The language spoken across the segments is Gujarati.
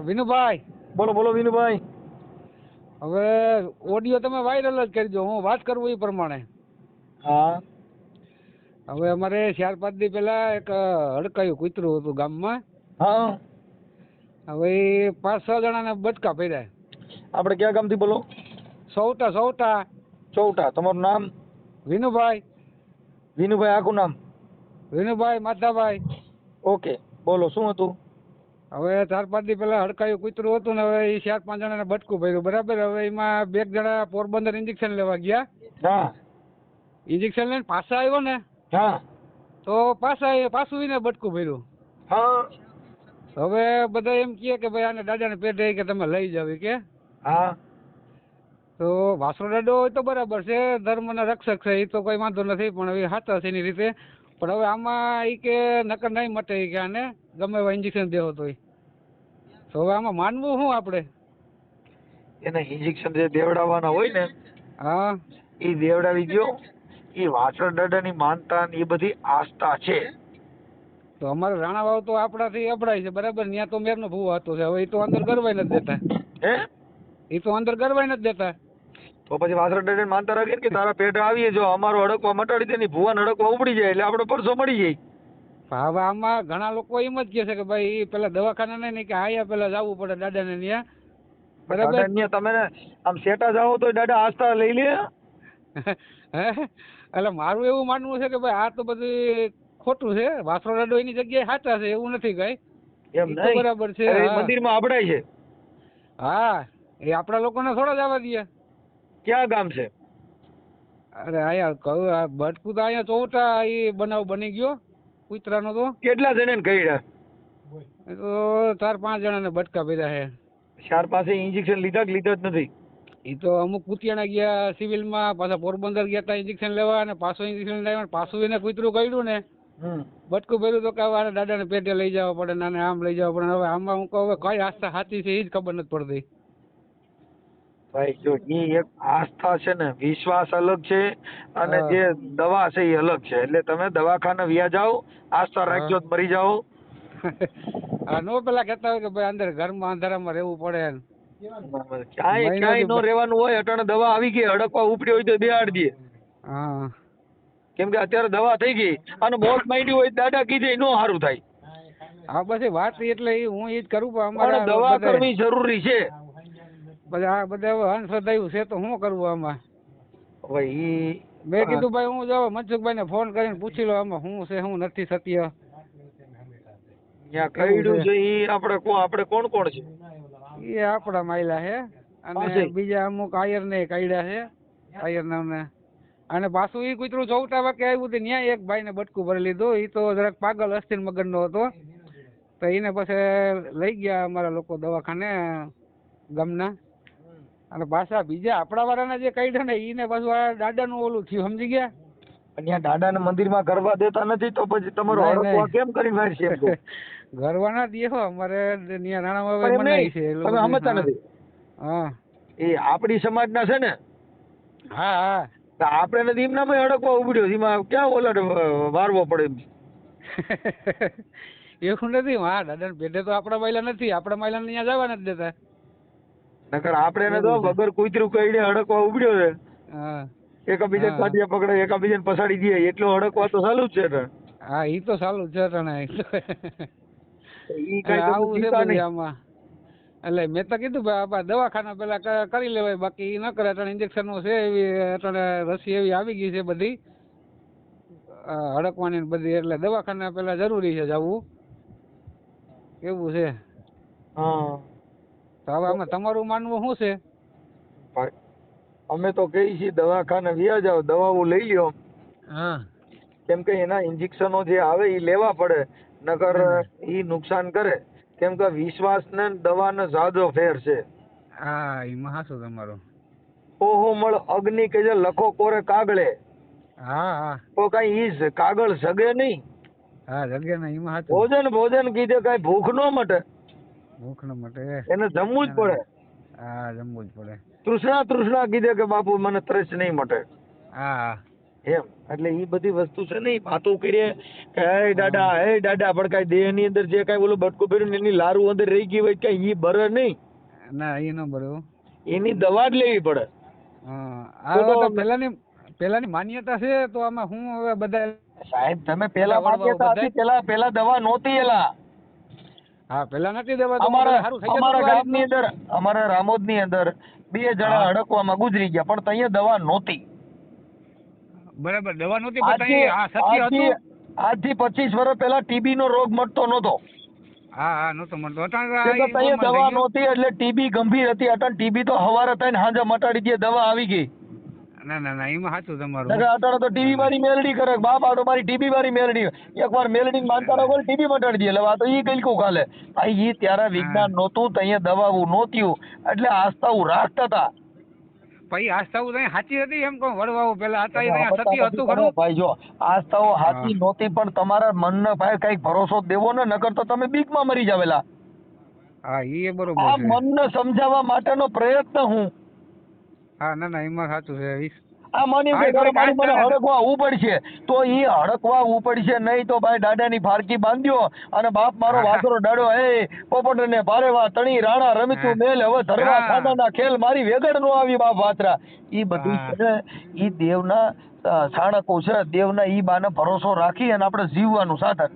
વિનુભાઈ. બોલો બોલો વિનુભાઈ. હવે ઓડિયો તમે વાયરલ જ કરજો હું વાત કરું એ પ્રમાણે. હા. હવે અમારે ચાર પાંચ દી પહેલા એક હડકાયું કૂતરું હતું ગામમાં. હા. હવે પાંચ છ જણાને બચકા પડ્યા. આપણે ક્યાં ગામથી બોલો? સૌટા સૌટા ચૌટા તમારું નામ? વિનુભાઈ. વિનુભાઈ આખું નામ? વિનુભાઈ માધાભાઈ. ઓકે બોલો શું હતું? હવે ચાર પાંચ દી પહેલાં હડકાયું કૂતરું હતું ને હવે એ ચાર પાંચ જણાને બટકું ભર્યું. બરાબર? હવે એમાં બે જણા પોરબંદર ઇન્જેક્શન લેવા ગયા. હા. ઇન્જેક્શન લઈને પાછા આવ્યો ને હા. તો પાછા પાછું એને બટકું ભર્યું. હા. હવે બધા એમ કહે કે ભાઈ આને દાદાને પેટે કે તમે લઈ જાવ કે. હા. તો વાસરો દાદો હોય તો બરાબર છે ધર્મના રક્ષક છે એ તો કોઈ વાંધો નથી પણ હવે હાથ છે એની રીતે. પણ હવે આમાં એ કે નકર નહીં મટે કે આને ગમે એવા ઇન્જેક્શન દેવો તોય. તો હવે આમાં માનવું શું આપણે? એને ઇન્જેક્શન જે દેવડાવવાના હોય ને હા. એ દેવડાવી ગયો એ વાસણ દાદાની માનતા એ બધી આસ્થા છે. તો અમારે રાણાવાવ તો આપણાથી અપડાય છે બરાબર? ત્યાં તો મેરનો ભૂ હતો છે. હવે એ તો અંદર ગરવાય નથી દેતા. હે? એ તો અંદર ગરવાય નથી દેતા. તો પછી વાસણ દાદાની માનતા રાખીએ કે તારા પેટે આવીએ જો અમારો હડકવા મટાડી દે ને ભુવાન હડકવા ઉપડી જાય એટલે આપણો પરસો મળી જાય. હવે આમાં ઘણા લોકો એમ જ કહે છે કે ભાઈ પેલા દવાખાના નહીં કે આયા પેલા જવું પડે દાદાને ત્યાં. બરાબર? અહીંયા તમે આમ સેટા જાઓ તો દાદા આસ્થા લઈ લે. એટલે મારું એવું માનવું છે કે ભાઈ આ તો બધું ખોટું છે. વાસરો દાડો એની જગ્યાએ સાચા છે એવું નથી કઈ. એમ બરાબર છે. મંદિરમાં અબડાય છે. હા એ આપણા લોકોને થોડા જવા દે. ક્યાં ગામ છે? અરે અહીંયા કહું ભટકું તો અહીંયા ચોટા એ બનાવ બની ગયો. કૂતરાનો તો? કેટલા જણાને કહ્યા એ તો ચાર પાંચ જણાને બટકા ભર્યા છે. ચાર પાસે ઇન્જેક્શન લીધા કે લીધા જ નથી? એ તો અમુક કુતિયાણા ગયા સિવિલમાં પાછા પોરબંદર ગયા હતા ઇન્જેક્શન લેવા અને પાછું ઇન્જેક્શન લેવા પાછું એને કૂતરું કર્યું ને બટકું ભર્યું તો કે હવે ને દાદાને પેટે લઈ જવા પડે ને આમ લઈ જવા પડે હવે આમાં હું કહું હવે કઈ આસ્થા સાચી છે એ જ ખબર નથી પડતી. ભાઈ જો એ એક આસ્થા છે ને વિશ્વાસ અલગ છે અને જે દવા છે એ અલગ છે. એટલે તમે દવાખાને વ્યા જાઓ આસ્થા રાખજો મરી જાઓ. આ નો પેલા કહેતા હોય કે ભાઈ અંદર ઘરમાં અંધારામાં રહેવું પડે. ક્યાંય ક્યાંય નો રહેવાનું હોય અટાણે દવા આવી ગઈ હડકવા ઉપડી હોય તો બેહાડ દે. હા. કેમ કે અત્યારે દવા થઈ ગઈ અને મોત માંડી હોય દાદા કીધે નો સારું થાય. હા બધી વાત એટલે હું એ જ કરું પણ પણ દવા કરવી જરૂરી છે. બધા આ બધા હવે અંધશ્રદ્ધાયું છે તો શું કરવું આમાં? હવે ઈ મેં કીધું ભાઈ હું જાવ મનસુખભાઈ ને ફોન કરીને પૂછી લો આમાં શું છે શું નથી સત્ય. ત્યાં કઈડું છે? ઈ આપણે આપણે કોણ કોણ છે? એ આપણા માયલા છે અને બીજા અમુક આયર ને કાયડા છે આયર નામને અને પાછું ઈ કૂતરું ચૌટા વાગે આવ્યું હતું ત્યાં એક ભાઈ ને બટકું ભરી લીધું. ઈ તો જરાક પાગલ અસ્થિર મગજનો હતો. તો એને પછી લઈ ગયા અમારા લોકો દવાખાને ગામના. અને પાછા બીજા આપણા વાળાના જે કાઢ્યા ને એને પાછું આ દાદાનું ઓલું થયું સમજી ગયા? અને ત્યાં દાદાને મંદિરમાં ગરબા દેતા નથી તો પછી તમારો નહીં, કેમ કરી મારશે ગરબા ના દેહો અમારે ત્યાં પણ મનાય છે તમે સમજતા નથી. હા. એ આપણી સમાજના છે ને? હા હા. આપણે નથી એમના ભાઈ અડકવા ઉભડ્યો એમાં ક્યાં ઓલા વારવો પડે એવું નથી હા દાદા પેટે તો આપણા મહિલા નથી આપણા મહિલાને અહીંયા જવા નથી દેતા. નકર આપણે તો વગર કૂતરું કઈને હડકવા ઉભડ્યો છે. એકાબીજાને હા. પકડે એકાબીજાને પસાડી દે એટલો હડકવા તો ચાલુ જ છે ને. હા ઈ તો સારું છે તને ઈ કઈ આવું છે આમાં. એટલે મેં તો કીધું ભાઈ આપા દવાખાના પેલા કરી લેવાય. બાકી ઈ ન કરે. અટાણે ઇન્જેક્શનો છે એવી અટાણે રસી એવી આવી ગઈ છે બધી. હડકવાની બધી. એટલે દવાખાના પેલા જરૂરી છે જવું. એવું છે. હા. તો હવે આમાં તમારું માનવું શું છે? અમે તો કહીએ છીએ દવાખાને વ્યા જાઓ દવાઓ લઈ લ્યો. હા. કેમ કે એના ઇન્જેક્શનો જે આવે એ લેવા પડે નકર એ નુકસાન કરે. કેમ કે વિશ્વાસ ને દવાને ઝાઝો ફેર છે. હા એમાં હાશું તમારો. ઓહો મળ અગ્નિ કે જે લખો કોરે કાગળે. હા હા. તો કઈ ઈ કાગળ સગે નહીં. હા જગે નહીં એમાં હાચું ભોજન ભોજન કીધે કઈ ભૂખ નો મટે. ભૂખ ન મટે એને જમવું જ પડે. હા જમવું જ પડે. તૃષ્ણા તૃષ્ણા કીધે કે બાપુ મને ત્રસ નહીં મટે. હા. એમ. એટલે એ બધી વસ્તુ છે ને એ વાતો કરીએ કે હે દાદા હે દાદા. પણ કાંઈ દેહની અંદર જે કાંઈ ઓલું બટકું પહેર્યું એની લારું અંદર રહી ગઈ હોય કાંઈ એ બરે નહીં. ના એ ન બરોબર એની દવા જ લેવી પડે. હા. તો આ તો તો- પેલાની પેલાની માન્યતા છે તો આમાં હું હવે બધા સાહેબ તમે પેલા માન્યતા હતી પેલા પેલા દવા નહોતી એલા. હા પેલા નથી દેવા અમારા અમારા ગામની અંદર અમારા રામોદની અંદર બે જણા અડકવામાં ગુજરી ગયા પણ ત્યાં દવા નહોતી. બરાબર દવા નહોતી પણ આજથી તઈ સત્ય હતું. આજથી પચીસ વર્ષ પહેલા ટીબી નો રોગ મટતો નહોતો. હા નહોતો અટાણે દવા નહોતી એટલે ટીબી ગંભીર હતી. અટાણ ટીબી તો હવારે થઈને સાંજે મટાડી દે દવા આવી ગઈ. ના ના ના એમાં સાચું તમારું. અટાણે તો ટીવી મારી મેલડી કરે બાપ આડો મારી ટીવી મારી મેલડી એકવાર મેલડી માનતા રહો ટીવી મટાડી દે. એટલે આ તો ઈ ગઈકું કાલે. આ ઈ ત્યારે વિજ્ઞાન નહોતું ત્યાં દવાવું નહોતી એટલે આસ્થાઓ રાખતા હતા. ભાઈ આસ્થા તઈ સાચી હતી એમ કહું વડવાઓ પેલા હતા એ સતી હતું ખરું. ભાઈ જો આસ્થાઓ સાચી નહોતી પણ તમારા મનને ભાઈ કંઈક ભરોસો દેવો ને નકર તો તમે બીકમાં મરી જાવેલા. હા એ બરોબર આ મનને સમજાવવા માટેનો પ્રયત્ન હું હા ના ના એમાં સાચું છે ઈ- આ માની મને હડકવા ઉપર છે તો એ હડકવા ઉપડશે નહીં તો ભાઈ દાદાની ફારકી બાંધ્યો અને બાપ મારો વાસરો દાડો એ પોપટ ને પારેવા તણી રાણા રમીતું મેલ હવે ધરવા. ખાનાના ખેલ મારી વેગડ નો આવી બાપ વાતરા ઈ બધું છે ઈ દેવના સાણકો છે દેવના ઈ બાને ભરોસો રાખી અને આપણે જીવવાનું સાધન.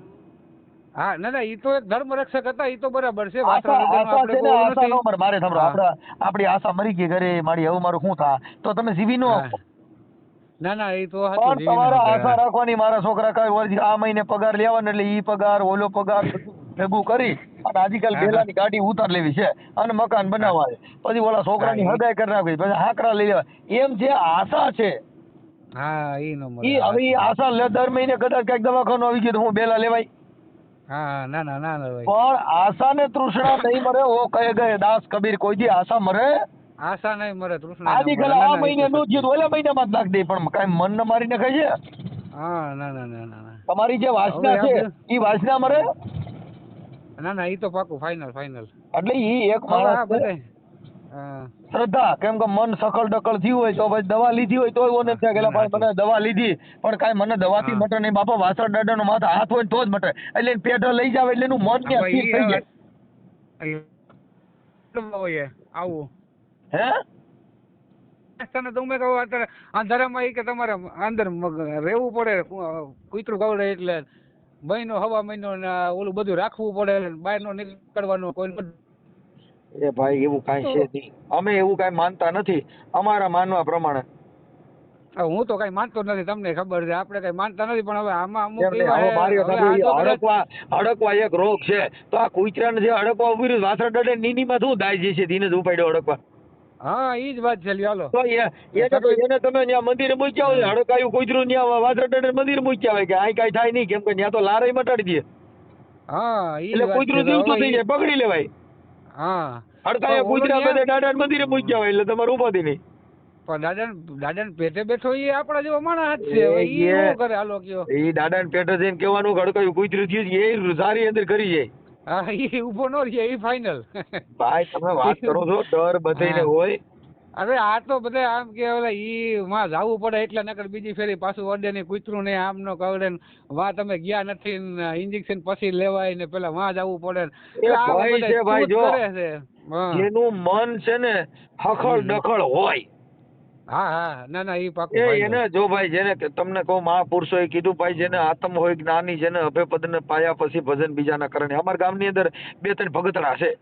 હા ના ના ઈ તો એક ધર્મ રક્ષક હતા ઈ તો બરાબર છે. મરે સાંભળો. આપડા આપડી આશા મરી ગઈ ઘરે મારી હવે મારું શું થા? તો તમે જીવી નો ના ના તો પણ તમારા આશા રાખવાની મારા છોકરા કઈ આ મહિને પગાર લેવાનો એટલે ઈ પગાર ઓલો પગાર ભેગું કરી અને આજકાલ પેલાની ગાડી ઉતાર લેવી છે અને મકાન બનાવવા. પછી ઓલા છોકરાની હગાઈ કરી નાખવી પછી હાકરા લઈ લેવા. એમ જે આશા છે. હા હવે આશા દર મહિને કદાચ કંઈક દવાખાનું આવી ગયું તો હું બેલા લેવાય. હા ના ના પણ આશા ને તૃષ્ણા નહીં મરે ઓ કહે ગયે દાસ કબીર કોઈ દી આશા મરે? આશા નહીં મરે તૃષ્ણા આજી કલા આ મહિને નું જીત ઓલા મહિનામાં જ નાખ દે પણ કઈ મન ને મારીને ખાય છે હા ના ના ના ના તમારી જે વાસના છે ઈ વાસના મરે? ના ના ઈ તો પાકું ફાઇનલ ફાઇનલ એટલે ઈ એક માણસ શ્રદ્ધા કેમ કે મન સકલ ડકલ થયું હોય તો પછી દવા લીધી હોય તોય ઓને થાય કે ભાઈ મને દવા લીધી પણ કાંઈ મને દવાથી. મટે નહીં બાપા વાસણ દાદાનો માથા હાથ હોય તો જ મટે એટલે પેઢો લઈ જાવ એટલે એનું મન ત્યાં સ્થિર થઈ જાય આવું હે તને તો મેં કહું અત્યારે અંધારામાં એ કે તમારે અંદર રહેવું પડે કૂતરું ગવડે એટલે મહિનો હવા મહિનો ને ઓલું બધું રાખવું પડે બહાર નો નીકળવાનું કોઈ એ ભાઈ એવું કાંઈ છે નહીં. અમે એવું કાંઈ માનતા નથી. અમારા માનવા પ્રમાણે. હું તો કઈ માનતો નથી તમને ખબર છે. આપણે કઈ માનતા નથી પણ હવે આમાં અમુક અડકવા આ હડકવા એક રોગ છે. તો આ કુતરાને જે અડકવા ઊભી રહ્યું વાસણ ડડે નીનીમાં શું દાય જે છે? ધીને જ ઉપાડ્યો અડકવા હા ઈ જ વાત છે લ્યો તો એ એને તો એને તમે ત્યાં મંદિરે મૂક્યા હોય હડકાયું કુતરું ત્યાં વાસણ ડડે મંદિર મૂક્યા હોય કે આય કાંઈ થાય નહીં કેમ કે ત્યાં તો લારે મટાડી દે. હા એટલે કુતરું જીવતું થઈ જાય પકડી લેવાય. હા. હડકાયા તો ઓલો બધે દાદા મંદિરે મૂક્યા હોય એટલે તમારે ઉપાધિ નહીં પણ દાદા દાદા પેટે બેઠો એ આપણા જેવો માણસ છે. એ- શું કરે હાલો કયો? એ દાદા પેટે જઈને કેવાનું કે હડકાયું કૂતરું થયું એ સારી અંદર કરી જાય હા એ ઊભો ન રહે એ ફાઇનલ ભાઈ તમે વાત કરો છો ડર બધાને હોય. અરે આ તો બધા આમ કે ઓલા ઈ માં જાવું પડે એટલે નકર બીજી ફેરી પાછું અડે ને કૂતરું ને આમ નો કવડે ને વાં તમે ગયા નથી ને ઇન્જેક્શન પછી લેવાય ને પેલા વાં જાવું પડે ને. એ ભાઈ છે ભાઈ જો. જેનું મન છે ને હખળ હમ. ડખળ હોય. હા હા. ના ના ઈ પાકું એ એને જો ભાઈ જેને તમને કહું મહાપુરુષોએ કીધું ભાઈ જેને આત્મ હોય જ્ઞાની જેને અભેપદ ને પાયા પછી ભજન બીજાના કરણે. અમારા ગામની અંદર બે ત્રણ ભગતડા છે.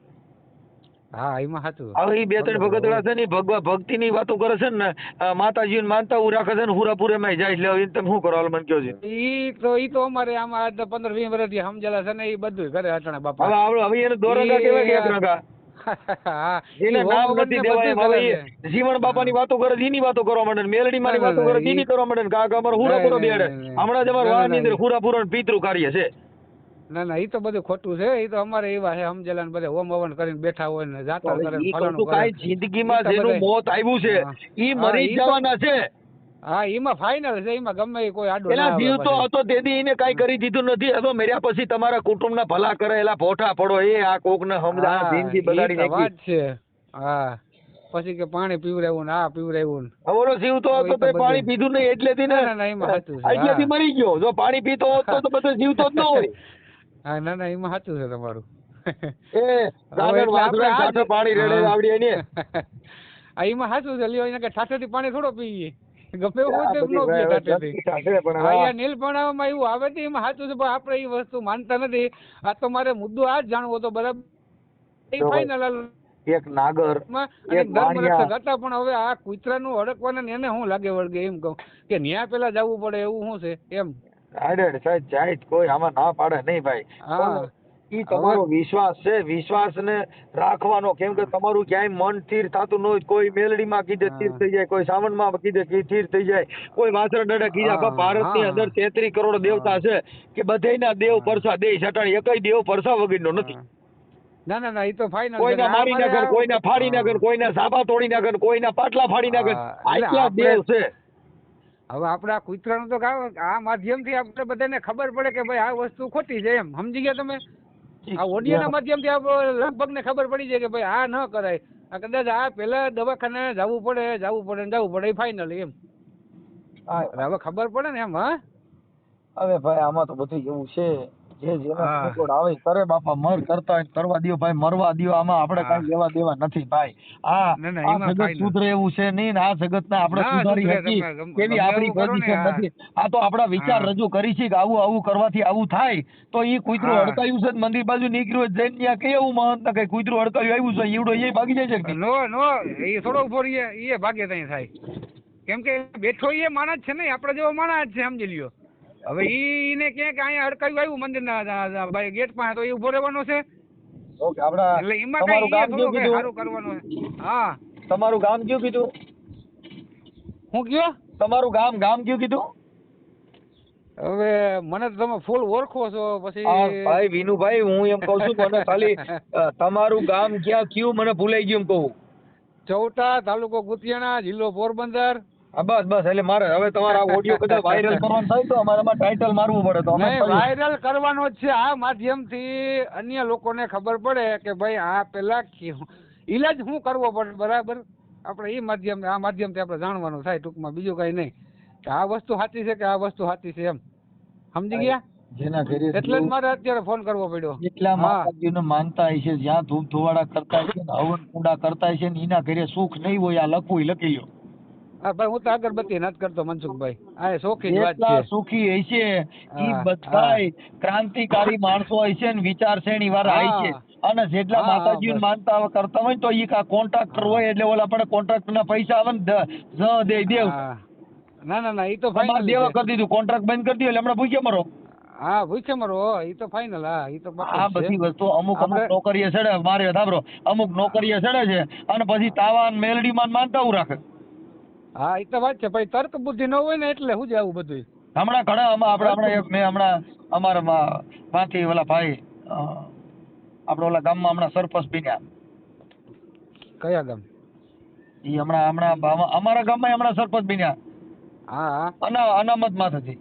હા એમાં સાચું હવે એ બે ત્રણ ભગતડા છે ને ભગવા ભક્તિ ની વાતો કરે છે ને માતાજી માનતા હું રાખે છે ને હુરાપુરે માં જાય એટલે હવે તમે શું કરો મને કયો છે ઈ તો ઈ તો અમારે આમ આજ પંદર વીસ વર્ષથી સમજેલા છે ને એ બધું કરે બાપા. હવે આવડે હવે એને દોરંગા કેવા કે નામ નથી દેવાય હવે બાપાની વાતો કરે એની વાતો કરવા માંડે ને મેલડી મારી વાતો કરે એની કરવા માંડે કાકા અમારે હુરાપુરો ના, ના, બેડે હમણાં જ અમારા ના, અંદર હુરાપુરો પિતૃ કાર્ય છે. ના ના એ તો બધું ખોટું છે. એ તો અમારે એવા છે સમજેલા ને બધા હોમ હવન કરીને બેઠા હોય ને જાતા કરે ને ફલાણું કરે. જિંદગીમાં જેનું મોત આવ્યું છે એ મરી તો- જવાના છે. હા એમાં ફાઇનલ છે એમાં ગમે કોઈ આડો એલા જીવ તો હતો તેથી એને કાંઈ કરી દીધું નથી. હવે મર્યા પછી તમારા કુટુંબના ભલા કરે એલા ભોઠા પડો. એ આ કોકને સમજા જિંદગી બગાડી નાખી. વાત છે. હા. પછી કે પાણી પીવડાવ્યું ને આ પીવડાવ્યું ને. ઓલો જીવતો હતો તો તો પાણી પીધું નહીં એટલેથી ને ના, ના, ના, એમાં સાચું છે, એટલેથી મરી ગયો. જો પાણી પીતો હોત તો તો બધો જીવતો જ ન હોય. હા ના ના એમાં સાચું છે તમારું. એ સાથે પાણી રેડે. આવડી એને. આ એમાં સાચું છે લ્યો એને કે ઠાઠેથી પાણી થોડો પીએ ગમે એવું તેમ બધી પીએ ઠાઠેથી. સાથે પણ હા હા. યાર નીલપણામાં એવું આવે છે એમાં સાચું છે પણ આપણે એ વસ્તુ માનતા નથી. આ તો મારે મુદ્દો આ જ જાણવો હતો બરાબર. એ એક નાગર એક. રક્ષક હતા પણ હવે આ કૂતરાનું અડકવાના એને શું લાગે વળગે એમ કહું કે ન્યા પેલા જવું પડે એવું શું છે એમ. આડેડ સાહેબ જાય કોઈ આમાં ના પાડે. નહીં ભાઈ. હા. ઈ તમારો વિશ્વાસ છે. વિશ્વાસ ને રાખવાનો. કેમ કે તમારું ક્યાંય મન સ્થિર થતું ન હોય. કોઈ મેલડીમાં કીધે સ્થિર થઈ જાય. કોઈ સાવનમાં કીધે સ્થિર થઈ જાય. કોઈ વાસણ ડડે કીધે ભારતની. અંદર તેત્રી કરોડ દેવતા છે કે બધેયના દેવ પરસા દે છટાણી એકય દેવ પરસા વગરનો નથી. ના ના ના એ તો ફાઇનલ કોઈના મારી નાખે કોઈના ફાડી નાખે કોઈના સાબા તોડી નાખે કોઈના પાટલા ફાડી નાખે આટલા દેવ છે. હવે આપણા કૂતરાનું તો આ માધ્યમથી આપણે બધાને ખબર પડે કે ભાઈ આ વસ્તુ ખોટી છે એમ. સમજી ગયા તમે? આ ઓડિયોના માધ્યમથી લગભગને ખબર પડી જાય કે ભાઈ આ ન કરાય. આ કદાચ આ પહેલા દવાખાને જવું પડે જવું પડે જવું પડે એ ફાઇનલ એમ. હવે ખબર પડે ને એમ હા? હવે ભાઈ આમાં તો બધું એવું છે. જે જેનો હા. આવે કરે બાપા મર કરતા હોય કરવા દ્યો ભાઈ મરવા દ્યો આમાં આપણે. કાંઈ લેવા દેવા નથી ભાઈ. આ આ જગત સુધરે એવું છે નહીં ને આ જગતને આપણે સુધારી એવી ગમે આપણી એવું પોઝિશન નથી. આ તો આપણા વિચાર રજૂ કરી છે કે આવું આવું કરવાથી આવું થાય. તો એ કૂતરું અડકાયું છે મંદિર બાજુ નીકળ્યું જઈને ત્યાં કેવું મહંત ને કઈ કૂતરું અડકાયું આવ્યું છે? ઈવડો એ ભાગી જાય છે કે નહીં? નો નો એ થોડો રહીએ એ ભાગે ત્યાં થાય. કેમ કે બેઠો એ માણસ છે ને આપણા જેવો માણસ છે સમજી લ્યો. હવે ઈ ને ક્યાંક અહીંયા અડકાયું આવ્યું મંદિરના ભાઈ ગેટ પાસે તો એ ઊભો રહેવાનો છે. ઓકે આપણા એટલે એમાં તમારું ગામ કયું સારું કરવાનું. હા. તમારું ગામ કયું કીધું? હું કયો? તમારું ગામ ગામ કયું કીધું? હવે મને તમે ફૂલ ઓળખો છો પછી ભાઈ વિનુભાઈ હું એમ કહું છું મને ખાલી તમારું ગામ ક્યાં કયું મને ભૂલાઈ ગયું એમ કહું. ચૌટા તાલુકો ગુતિયાણા જિલ્લો પોરબંદર. હા બસ બસ એટલે મારે હવે તમારા ઓડિયો કદાચ વાયરલ કરવાનો થાય તો અમારે એમાં ટાઇટલ મારવું પડે તો અમે વાયરલ કરવાનો જ છે. આ માધ્યમથી અન્ય લોકોને ખબર પડે કે ભાઈ આ પેલા ઈલાજ શું કરવો પડે બરાબર? આપણે એ માધ્યમ આ માધ્યમથી આપણે જાણવાનું થાય ટૂંકમાં. બીજું કઈ નહીં. કે આ વસ્તુ સાચી છે કે આ વસ્તુ સાચી છે એમ. સમજી ગયા? જેના ઘરે એટલે જ મારે અત્યારે ફોન કરવો પડ્યો. એટલા. માતાજીને માનતા છે જ્યાં ધૂપ ધુવાડા કરતા ને હવન કુંડા કરતા હશે ને એના ઘરે સુખ નહીં હોય આ લખવું લખી લ્યો. હા ભાઈ હું તો અગરબત્તી નથી કરતો મનસુખભાઈ. આ શોખી વાત છે. સુખી હશે હા, બધાય ક્રાંતિકારી માણસો હશે ને વિચારશ્રેણી વાળા હા. હશે અને જેટલા બસ. માનતા કરતા હોય તો એ કા કોન્ટ્રાક્ટર હોય એટલે ઓલા આપણે કોન્ટ્રાક્ટર ના પૈસા આવે ને જ દે દેવ. ના ના ના એ તો ફાઇનલ દેવા કરી દીધું કોન્ટ્રાક્ટ બંધ કરી દીધું એટલે હમણાં ભૂખ્યા મરો. હા ભૂખે મરો એ તો ફાઇનલ હા એ તો આ બધી વસ્તુ અમુક અમુક નોકરીએ ચડે મારે સાંભળો અમુક નોકરીએ ચડે છે અને પછી તાવાન મેલડી માન માનતા રાખે. હા એ તો વાત છે ભાઈ તર્ક બુદ્ધિ ન હોય ને એટલે શું છે આવું બધું હમણાં ઘણા આપણે હમણાં મેં હમણાં અમારા માંથી ઓલા ભાઈ આપણે ઓલા ગામમાં હમણાં સરપંચ બન્યા. કયા ગામ? ઈ હમણાં હમણાં અમારા ગામમાં હમણાં સરપંચ બન્યા. હા. હા અના અનામત માથેથી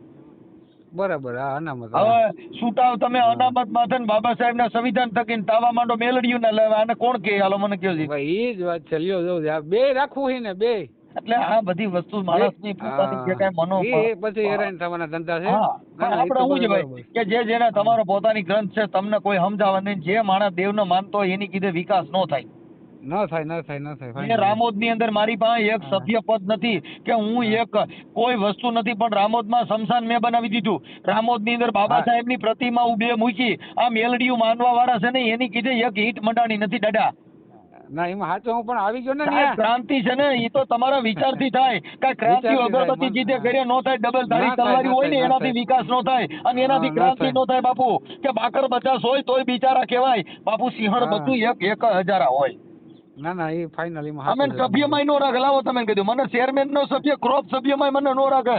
બરાબર હા અનામત. હવે સુટાવ તમે અનામત માથે ને બાબા સાહેબ ના સંવિધાન થકીને તાવા માંડો મેલડ્યું ને લેવા આને કોણ કે હાલો મને કયો છે ભાઈ એ જ વાત છે લ્યો જો બે રાખવું હી ને બે. એટલે આ બધી વસ્તુ માણસની પોતાની જે કાંઈ મનો એ પછી હેરાન થવાના ધંધા છે. પણ ના, એ તો આપણે શું છે ભાઈ કે જે જેને તમારો પોતાની ગ્રંથ છે તમને કોઈ સમજાવવા નહીં. જે માણસ દેવને માનતો હોય એની કીધે વિકાસ નો થાય. ન થાય ન થાય ન થાય. રામોદની અંદર મારી પાસે એક સભ્ય પદ નથી કે હું એક કોઈ વસ્તુ નથી પણ રામોદમાં શમશાન મેં બનાવી દીધું. રામોદની અંદર બાબા સાહેબની પ્રતિમા ઉભે બે મૂકી. આ મેલડીયું માનવા વાળા છે ને એની કીધે એક ઈંટ મંડાણી નથી દાદા ના એમાં હાચો હું પણ આવી ગયો ને સાહેબ, ક્રાંતિ છે ને એ તો તમારા વિચારથી થાય કે ક્રાંતિ વિચારથી થાય, અગરબત્તી જીતે ઘરે નો થાય ડબલ ના થાય, તલવારી ના હોય ને થાય, ના એનાથી થાય. વિકાસ નો થાય અને એનાથી હા, ના ક્રાંતિ થાય. નો થાય બાપુ કે બાકર બચાસ હોય તોય બિચારા કહેવાય બાપુ સિંહણ હા. બધું એક એક હજારા હોય ના ના એ ફાઇનલ એમાં અમે હાચું છે. નો રાખે લાવો તમે કીધું મને ચેરમેન નો સભ્ય ક્રોપ સભ્યમાં મને નો રાખે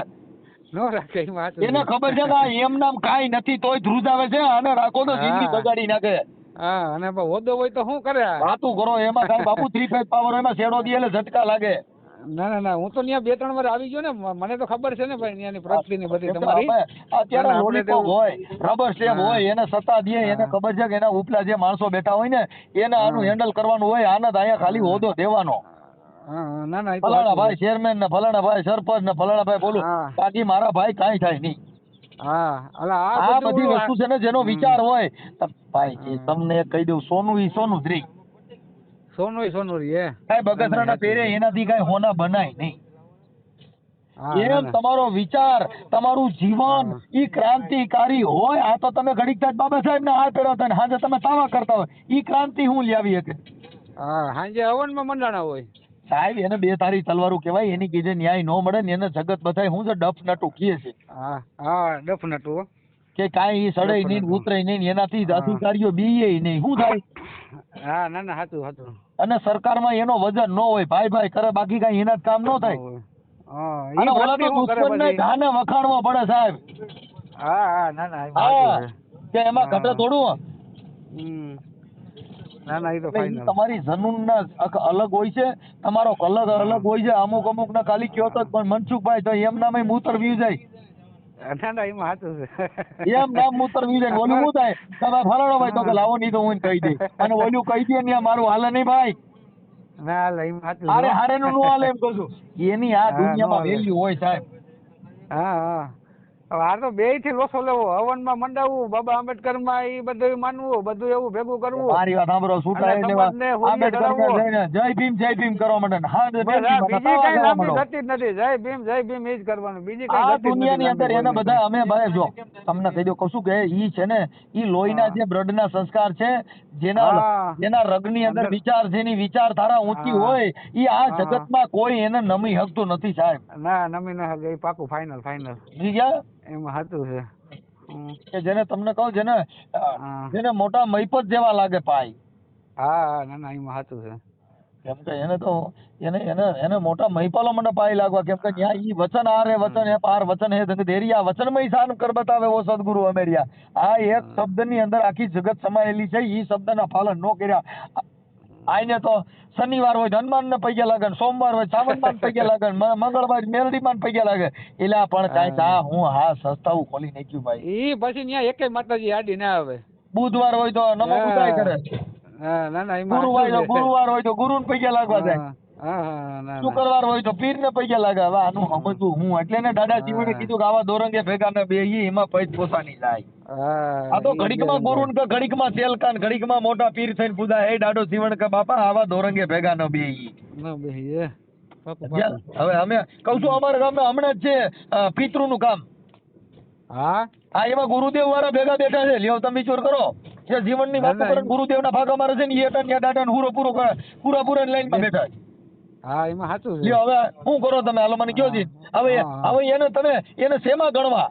નો રાખે એમાં હાચું એને ખબર છે કે આ એમ નામ કાંઈ નથી તોય ધ્રુજાવે છે આને રાખો તો જિંદગી હા. બગાડી નાખે હા અને હોદો હોય તો શું કરે વાતું કરો એમાં કાંઈ બાપુ થ્રી ફેઝ પાવર એમાં શેડો દે એટલે ઝટકા લાગે. ના ના ના હું તો ત્યાં બે ત્રણ વાર આવી ગયો ને મને તો ખબર છે ને ભાઈ ત્યાંની પ્રગતિ ની બધી તમારી. અત્યારે લોલીપોપ હોય રબર સ્ટેમ્પ હોય એને સત્તા દે એને ખબર છે કે એના ઉપલા જે માણસો બેઠા હોય ને એને આનું હેન્ડલ કરવાનું હોય આને અહીંયા ખાલી હોદો દેવાનો. ના ના ફલાણા ભાઈ ચેરમેન ને ફલાણા ભાઈ સરપંચ ને ફલાણા ભાઈ બોલું બાકી મારા ભાઈ કાંઈ થાય નહીં. હા આ બધી વસ્તુ છે ને જેનો વિચાર હોય ભાઈ તમને કહી દઉં સોનું ઈ સોનું જ સોનું ઈ સોનું રી કાંઈ બગસરાના. પહેરે એનાથી કાંઈ હોના બનાય નહીં. એમ તમારો વિચાર તમારું જીવન. ઈ ક્રાંતિકારી હોય આ તો તમે ઘડીક થાય બાબા સાહેબ ને હાથ પહેરો ને હાજે તમે તાવા કરતા હોય ઈ ક્રાંતિ હું લાવી શકે? હા સાંજે હવનમાં મંડાણા હોય. સાહેબ એને બે તારી તલવારું કહેવાય એની કીધે ન્યાય નો મળે ને એને જગત બધાય હું છે ડફ નટુ કીએ છે. હા હા ડફનટું કે કાંઈ ઈ સડે નહીં ઉતરે નહીં એનાથી જ અધિકારીઓ બીએ નહીં. શું થાય? હા ના ના સાચું સાચું અને સરકારમાં એનો વજન ન હોય. ભાઈ ભાઈ કરે બાકી કાંઈ એના જ કામ ન થાય. હા અને ઓલા તો દુશ્મનને? ઘાને વખાણવા પડે સાહેબ. હા હા ના ના કે એમાં. ઘટે થોડું. ના ના એ તો ફાઇનલ તમારી જનૂનના ના અલગ હોય છે તમારો અલગ અલગ હોય છે અમુક અમુક ના ખાલી કયો તો પણ મનસુખભાઈ તો એમ નામે મૂતર વી જાય. ના ના એમાં સાચું છે. એમ નામ મૂતર વી જાય ઓલું શું થાય? તમે ભાઈ ભાઈ તો કે લાવો નહીં તો હું કહી દઈ અને ઓલું કહી દે ને મારું હાલે નહીં ભાઈ. ના એટલે એમાં સાચું હારે હારે નું નો હાલે એમ કહું છું. એની આ દુનિયામાં વેલ્યુ હોય સાહેબ. હા હા. આ તો બેથી લોસો લેવો. હવનમાં મંડાવવું બાબા આંબેડકરમાં એ બધું માનવું બધું એવું ભેગું કરવું. મારી વાત સાંભળો ચડાવવો. જય ભીમ જય ભીમ કરો મને હા બીજી કઈ લાંબી ગતિ નથી. જય ભીમ જય ભીમ એ જ કરવાનું. બીજી કઈ જ દુનિયાની અંદર એને બધા અમે ભાઈ જો તમને કહી દઉં કશું કે ઈ છે ને ઈ લોહીના. જે બ્લડના સંસ્કાર છે જેના જેના રગની અંદર અંદર- વિચાર એની વિચારધારા ઊંચી. હોય ઈ આ. જગતમાં કોઈ એને નમી હકતું નથી સાહેબ. ના નમી ના હકે પાકું ફાઇનલ ફાઇનલ ગયા એમાં સાચું છે. કે જેને તમને કહું જેને જેને મોટા મહીપત જેવા લાગે પાય હા હા ના ના એમાં સાચું છે. કેમ કે એને તો એને એને એને મોટા મહીપાલો મને પાય લાગવા કેમ કે ત્યાં ઈ વચન આ રે વચન હે પાર વચન હે ધંગ દેરિયા વચનમય સાન કર બતાવે ઓ સદગુરુ અમેરિયા. આ એક શબ્દની અંદર આખી જગત સમાયેલી છે ઈ શબ્દના પાલન નો કર્યા. આઈને તો શનિવાર હોય હનુમાન હનુમાનને પગે લાગે સોમવાર હોય સાવનમાન પગે લાગે ને મંગળવાર મેલડીમાન પૈગે લાગે. એલા પણ કાંઈ ચા હું હા સસ્તાવું ખોલી નાખ્યું ભાઈ. એ પછી ન્યા એકેય માતાજી આડી ના આવે. બુધવાર હોય તો નમો. બુધાય કરે. હા ના ના ગુરુવાર ગુરુવાર હોય તો ગુરુને પગે લાગવા જાય. હા હા હા શુક્રવાર હોય તો પીર ને પૈસા લાગે હવે આનું સમજવું હું. એટલે ને દાદા જીવને હા. કીધું કે આવા દોરંગે ભેગા ને બે એમાં પૈસ પોસાની જાય. આ તો ઘડીકમાં ગુરુ કે ઘડીકમાં તેલકા ને ઘડીકમાં મોટા પીર થઈને પૂજા. હે દાડો જીવન કે બાપા આવા દોરંગે ભેગા ન બે. હવે અમે કઉ છું અમારા ગામમાં હમણાં જ છે પિતૃ નું કામ. હા? આ એમાં ગુરુદેવ વાળા ભેગા બેઠા છે. લ્યો તમે વિચાર કરો. જે જીવનની વાત કરે ગુરુદેવ ના ભાગા મારે છે ને એ હતા દાદા ને પૂરો પૂરો પૂરા પૂરા લાઈનમાં બેઠા છે. હા એમાં સાચું છે. લ્યો હવે શું કરો તમે? હાલો મને કયો જી. હવે હવે એને તમે એને શેમાં ગણવા?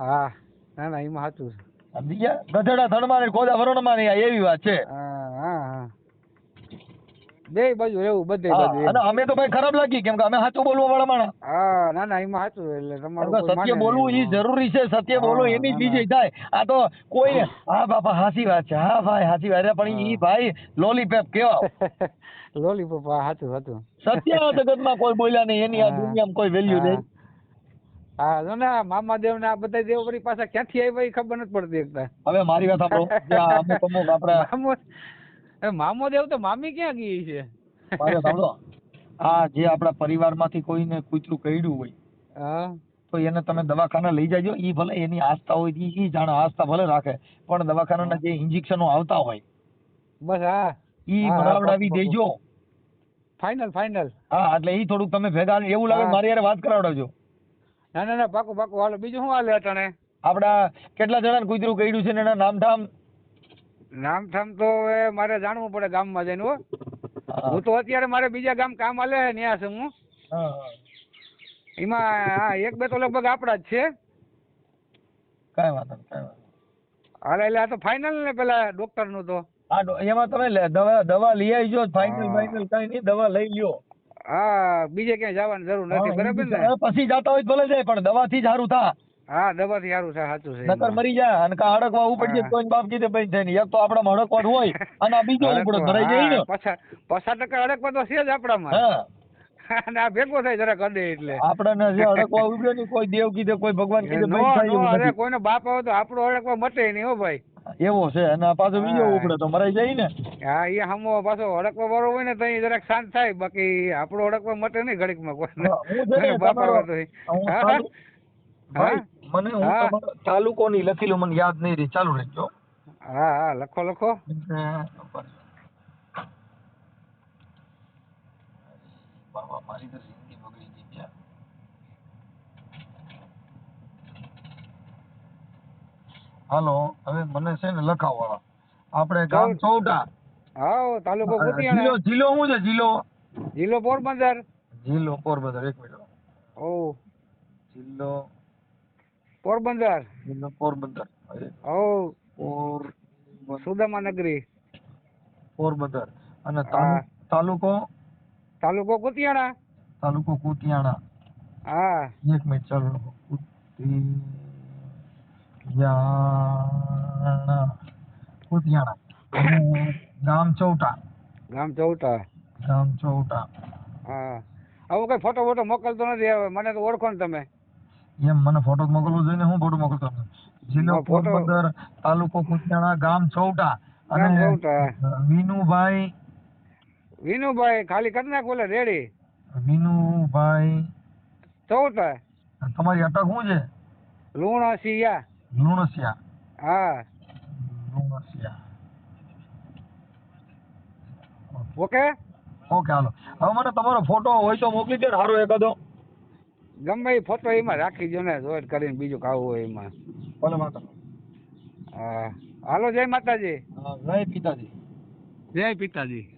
હા ના ના એમાં સાચું છે. ગધેડા થડમાં ને કોદા વરણમાં ને એવી વાત છે. બે બાજુ રહેવું બધે બાજુ અને અમે તો ભાઈ ખરાબ લાગી કેમ કે અમે સાચું બોલવા વાળા માણસ. હા ના ના એમાં સાચું એટલે તમારું સત્ય બોલવું. એ જરૂરી છે સત્ય બોલો એની જ વિજય થાય. આ તો કોઈ હા બાપા હાસી વાત છે. હા ભાઈ હાસી વાત પણ ઈ ભાઈ લોલીપેપ કેવા? લોલીપેપ સાચું સાચું. સત્ય જગતમાં કોઈ બોલ્યા નહીં એની આ દુનિયામાં કોઈ વેલ્યુ. નહીં. હા જો ને મામા મામાદેવ ને આ બધા દેવ વળી પાછા ક્યાંથી આવ્યા એ ખબર નથી પડતી એકતા હવે મારી વાત સાંભળો. જે મામો દેવ તો મામી ક્યાં ગઈ છે? સાંભળો. આ જે આપણા પરિવારમાંથી કોઈને કૂતરું કરડ્યું હોય તો એને તમે દવાખાને લઈ જાજો. ઈ ભલે એની આસ્થા હોય ઈ જાણે આસ્થા ભલે રાખે પણ દવાખાનાના જે ઇન્જેક્શનો આવતા હોય બસ હા. ઈ હા, ભરાવડાવી દેજો. Final final. હા એટલે ઈ થોડુંક તમે ભેગા એવું લાગે મારી યાર વાત કરાવડાવજો. ના ના ના પાકું પાકું હાલો બીજું શું હાલે અટાણે? આપડા કેટલા જણાને કૂતરું કર્યું છે ને એના નામ ઠામ નામ ઠામ તો હવે મારે જાણવું પડે ગામમાં જઈને હો. હું. તો અત્યારે મારે બીજા ગામ કામ હાલે છે ત્યાં છું હું. એમાં હા એક બે તો લગભગ આપણા જ છે. કાંઈ વાંધો નહીં કાંઈ વાંધો હાલે એટલે આ તો ફાઇનલ ને પેલા ડોક્ટરનું તો. હા એમાં તમે દવા દવા લઈ આવજો ફાઇનલ. ફાઇનલ કઈ નહીં દવા લઈ લ્યો. હા બીજે ક્યાંય જવાની જરૂર નથી બરાબર ને? પછી જાતા હોય તો ભલે જાય પણ દવાથી જ સારું થા હા દવાથી સારું છે સાચું છે નકર મરી જાય અને કા હડકવા ઉપડી જાય કોઈ બાપ કીધે ભાઈ થાય એક તો આપણા હડકવા હોય અને આ બીજો ઉપડો ભરાઈ જાય ને. પછા પછા ટકા અડકવા તો છે જ આપણામાં. અને આ ભેગો થાય જરાક અડે એટલે. આપણને જે હડકવા ઉપડ્યો નહીં કોઈ દેવ કીધે કોઈ ભગવાન કીધે ભાઈ થાય અરે કોઈનો બાપ આવે તો આપણો અડકવા મટે નહીં હો ભાઈ. એવો છે અને પાછો બીજો હા. ઉપડે તો મરાઈ જાય ને. હા એ હમો પાછો હડકવા વાળો હોય ને તો જરાક શાંત થાય. બાકી આપણો હડકવા મટે નહીં ઘડીકમાં માં કોઈ ને બાપા. હું હા, ભાઈ, હા. મને હું. તમારો તાલુકોની લખેલું મને યાદ નહીં રહી. ચાલુ રહેજો. હા હા લખો લખો. બાબા મારી તો જિંદગી બગડી ગઈ છે. હાલો હવે મને છે ને લખાવો આપણે ગામ. ચૌટા હા તાલુકો જિલ્લો જિલ્લો શું છે? જિલ્લો? જિલ્લો પોરબંદર. જિલ્લો પોરબંદર એક મિનિટ. ઓ. જિલ્લો પોરબંદર? પોરબંદર. ઓ પોર સુદામા નગરી પોરબંદર. અને. તાલુકો? તાલુકો કુતિયાણા. તાલુકો કુતિયાણા. હા. એક મિનિટ ચાલો. કુતિયાણા. કુતિયાણા. ગામ ચૌટા. ગામ ચૌટા. ગામ ચૌટા. હા. આવું કઈ ફોટો ફોટો મોકલતો નથી હવે. મને તો ઓળખો ને તમે. એમ મને ફોટો મોકલવો જોઈએ હું ફોટો મોકલતો જિલ્લો પોરબંદર તાલુકો કુતિયાણા ગામ ચૌટા અને વિનુભાઈ વિનુભાઈ ખાલી કરી નાખ બોલે રેડી વિનુભાઈ ચૌટા તમારી અટક શું છે? લુણસિયા. લુણસિયા. હા. લુણસિયા. ઓકે? ઓકે હાલો. હવે મને તમારો ફોટો હોય તો મોકલી દે સારું સારો એકાદો ગમે એ ફોટો એમાં રાખી દો ને જોઈ કરીને બીજું ખાવું હોય એમાં. ભલે માતા? હા હાલો જય માતાજી. જય પિતાજી. જય પિતાજી.